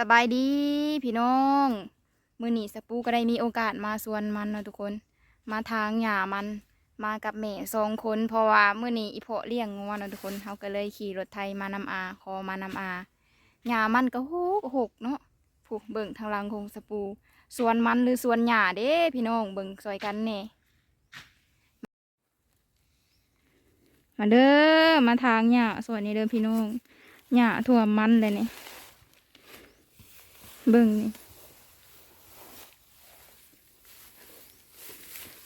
สบายดีพี่น้องมือหนีสปูก็ได้มีโอกาสมาสวนมันเนาะทุกคน มาทางหย่ามันมากับแม่สองคนเพราะว่ามือหนีอีเพาะเลี้ยงงัวเนาะทุกคนเขาก็เลยขี่รถไทยมานำอาคอมานำอาหย่ามันก็หกหกเนาะผูกเบิ่งทางลังของสปูสวนมันหรือสวนหญ้าเด้พี่น้องเบิ่งซอยกันแน่มาเด้อมาทางหญ้าสวนนี้เด้อพี่น้องหญ้าทั่วมมันเลยเนี่ เบิ่งนี่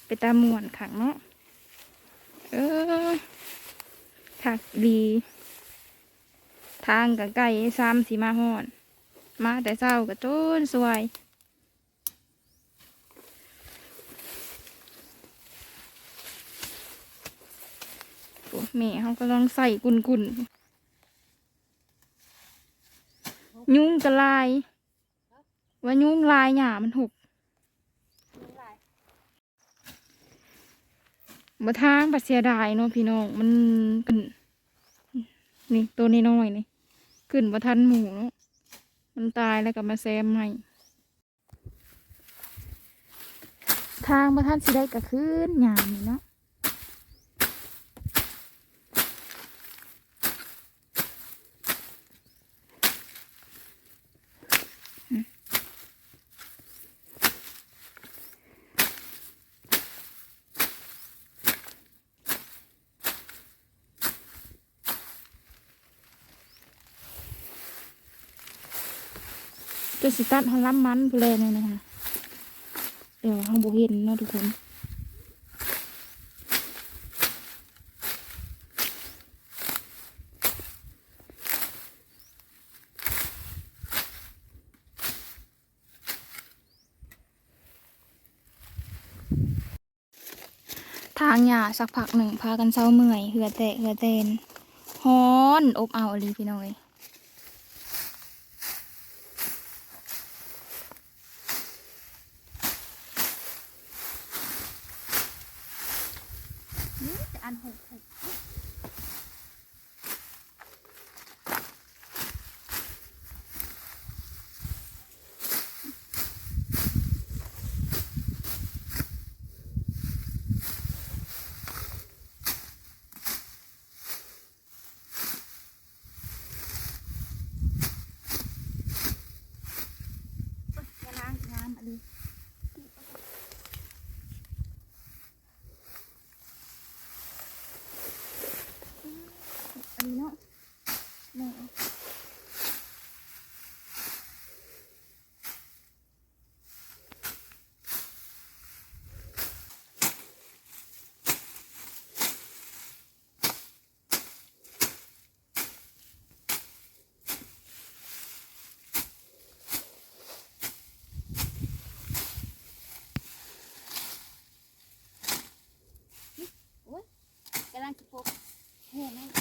ไปตามมวนขังเนาะ เออถักดี ทางกับไก่ซ้ำสีมาหอน มาแต่เศร้ากับโจนสวยแม่เขาก็ลองใส่กุนกุน ยุงกระลาย ว่ายุงลายหยามันหกมาทางปัดเสียดายเนาะพี่น้องมันขึ้นนี่ตัวนี้น้อยนี่ขึ้นมาทันหมูเนาะมันตายแล้วก็มาแซมให้ทางมาทันสิได้ก็ขึ้นหยามนี่เนาะ จะสิตัดหอล้ำมันเพลนเลยนะคะเดี๋ยวห้องบุเห็นเนาะทุกคนทางหยาสักพักหนึ่งพากันเศร้าเมื่อยเหือแตะเหือเตนฮ้อน อบเอาอหลีพี่น้อย อันห Yeah,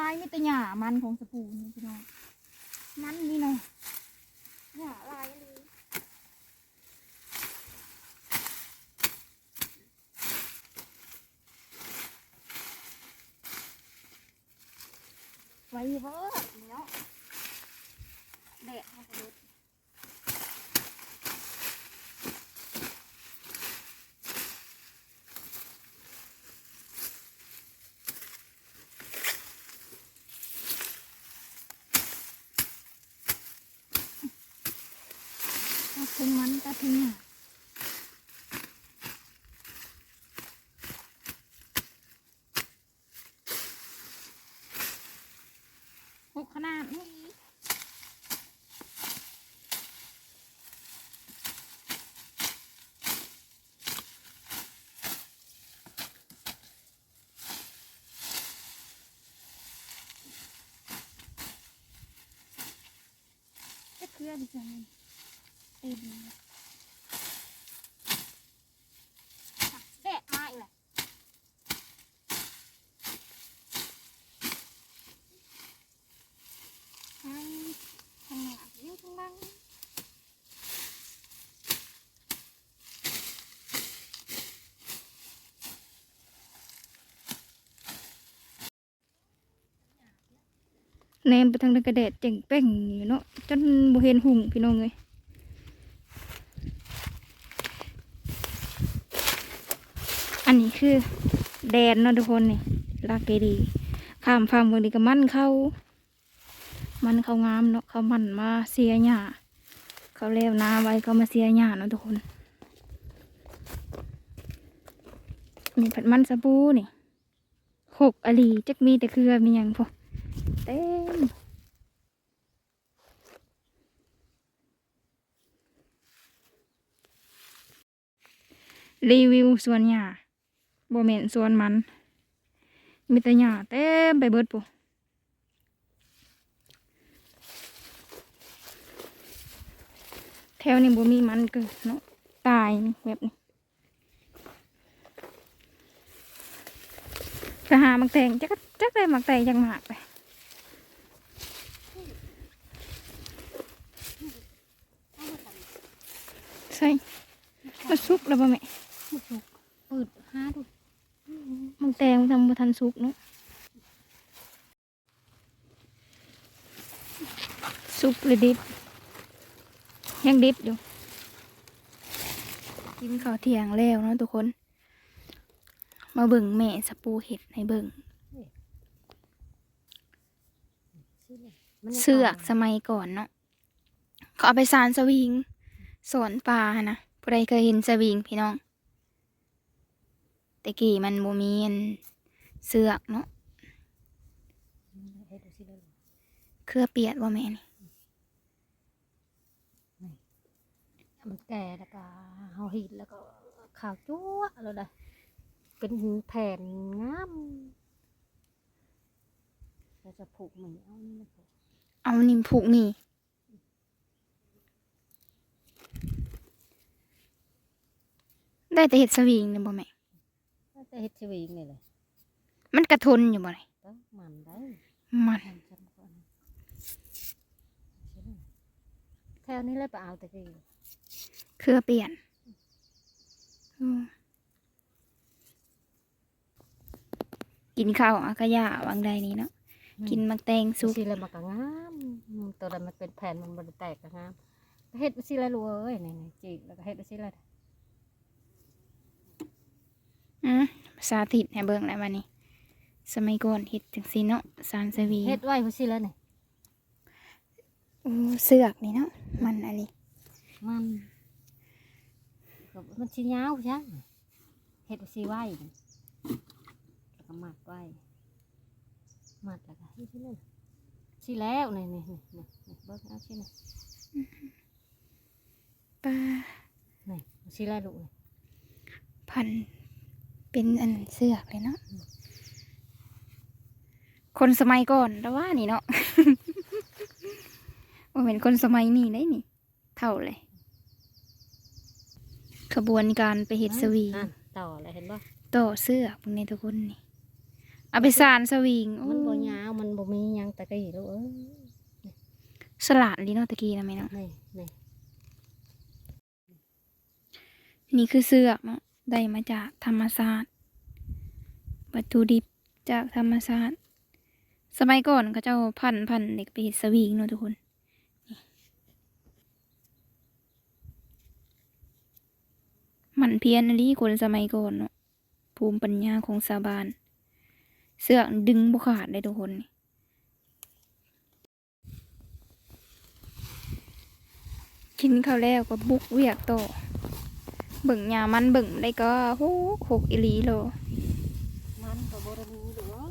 ลายมีแต่หญ้ามันของสปูนี่พี่น้องมันนี่เนาะหญ้าลายเลยไว้เบ้อเนาะแดดให้ก็ลด ถึงมันตัดถึงเนี่ยหกขนาดนี้จะเคลื่ อนจังเต็มแบะมาอีกแหละทั้งาน้าอยู่ข้างแนมไปทางกระเดดเจ๋งเป่งอยู่เนาะจนบ่เห็นหุ่งพี่น้องเลย นี้คือแดนเนาะทุกคนนี่ลากเกดีข้ามฟาร์มบางทีก็มันเข้า มันเข้างามเนาะเขามันมาเสียหญ้าเขาเลี้ยวนาไว้ก็มาเสียหญ้าเนาะทุกคนนี่ผัดมันสบู่นี่หกอลีจักมีแต่เครือมีหยังพอเต็มรีวิวส่วนหญ้า บ่แม่นส่วนมัน มีแต่หญ้าเต็มไปเบิดปุ๊แถวนี้บ่มีมันเกิดเนาะตายแบบนี้จะหามักแตงจักจักได้มักแตงจังหมากไปใส่มาสุกแล้วบ่แม่เปิดห้าดู มันแตงทำมาทันสุกเนาะสุกหรือดิบ ยังดิบอยู่ กินข้าวเที่ยงแล้วเนาะทุกคน มาเบิ่งแม่สปูเห็ดให้เบิ่งเสือกสมัยก่อนเนาะเขาเอาไปสารสวิงสอนปลานะผู้ใดเคยเห็นสวิงพี่น้อง แต่กี้มันบ่มีอันเสือกเนาะเครือเปียดว่าแม่นี่มันแก่แล้วก็เฮาหิดแล้วก็ขาวจั๊วแล้วได้เป็นแผ่นงามเราจะผูกเหมือนเอานี่นะผูกเอานิ่มผูกนี่ได้แต่เห็ดสวิงเนี่ยบ่แม่แต่ เฮ็ดชีวิตนี่เลยมันกระทนอยู่บ่เลยต้องมันได้มันมันจำก่อนแถวนี้เลยไปเอาแต่กี้เครือเปลี่ยนอืมกินข้าวอากะยาวังใดนี้เนาะกินมักแตงสุสุกสิเลยมันก็งามอืมตัวนั้นมันเป็นแผ่นมันบ่ได้แตกก็งามเฮ็ดสิละลูกเอ้ยนี่ๆจีกแล้วก็เฮ็ดสิละอืม สาธิตให้เบิ่งแล้ววันนี้ สมัยก่อนเฮ็ดจังซี่เนาะสารสวีเฮ็ดไว้สิละนี่อู้เสือกนี่เนาะมันอะไรมันก็มันสิยาวใช่เฮ็ดสิไว้นี่แล้วก็มัดไว้มัดแล้วก็เฮ็ดสิเลยสิแล้วนี่นี่นี่นี่นี่เบิ่งเอาสินี่ปลานี่สิแล้วลูกนี่พัน เป็นอันเสือกเลยเนาะคนสมัยก่อนแต่ว่านี่เนาะว่าเป็นคนสมัยนี้ได้นี่ เท่าเลย ขบวนการไปเฮ็ดสวีงอะต่อเลยเห็นบ่ต่อเสือกพวกนี้ทุกคนนี่เอาไปสานสวิงโอ้มันบ่ยาวมันบ่มีหยังตะกี้ลูกเอ้ยสลัดลีเนาะตะกี้นะแม่เนาะนี่นี่นี่คือเสือกเนาะ ได้มาจากธรรมศาสตร์ วัตถุดิบจากธรรมศาสตร์ สมัยก่อนเขาเจ้าพันพันเด็กไปเฮ็ดสวิงเนาะทุกคนมันเพียนอหลีคนสมัยก่อนเนาะภูมิปัญญาของชาบาน เสื้อกดึงบ่ขาดเลยทุกคนนี่กินข้าวแล้วก็บุกเวียกโต เบิ่งยามันเบิ่งได้ก็โหโคกอีหลีโลมันก็บ่ได้มีหรอก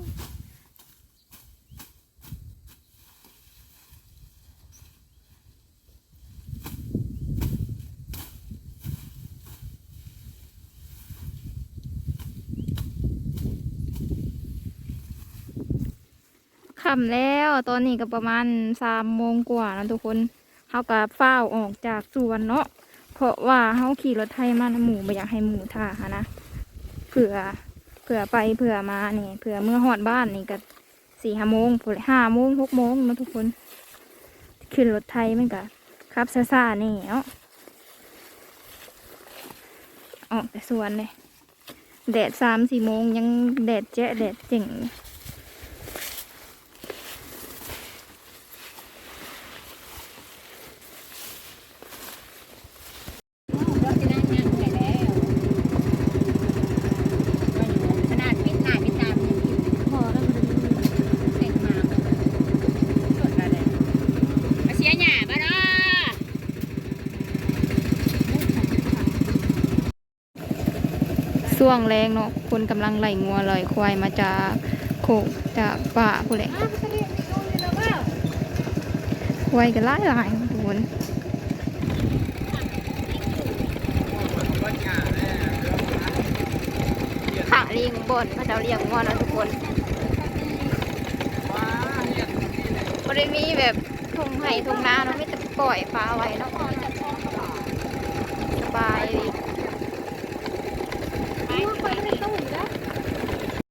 ค่ำแล้วตอนนี้ก็ประมาณสามโมงกว่าแล้วทุกคนเฮาก็ฟ้าวออกจากสวนเนาะ เพราะว่าเฮาขี่รถไทยมานะหมู่ไม่อยากให้หมู่ท่าหั้นะเผื่อเผื่อไปเผื่อมานี่เผื่อเมื่อหอดบ้านนี่ก็สี่ห้าโมงห้าโมงหกโมงนาะทุกคนขึ้นรถไทยมันก็ขับซ่าๆนี่เนาะออกแต่สวนเลยแดดสามสี่โมงยังแดดแจ๊ะแดดเจ๋ง รถที่นั่งนั่งไปแล้วขนาดพิษหน้าพิษตามันยังอยู่พอแล้วมันเด็กมาสดอะไรมาเสียหน้าบ้าเนาะ ช่วงแรงเนาะคนกำลังไหลงัวไหลควายมาจากโคกจากป่าผู้ใดควายกันหลายหลายทุกคนขาเลี้ยงบนพระเจ้าเลี้ยงงัวนะทุกคนบริมีแบบทุ่งไห่ทุ่งนาเนาะไม่แต่ปล่อยปลาไว้เนาะ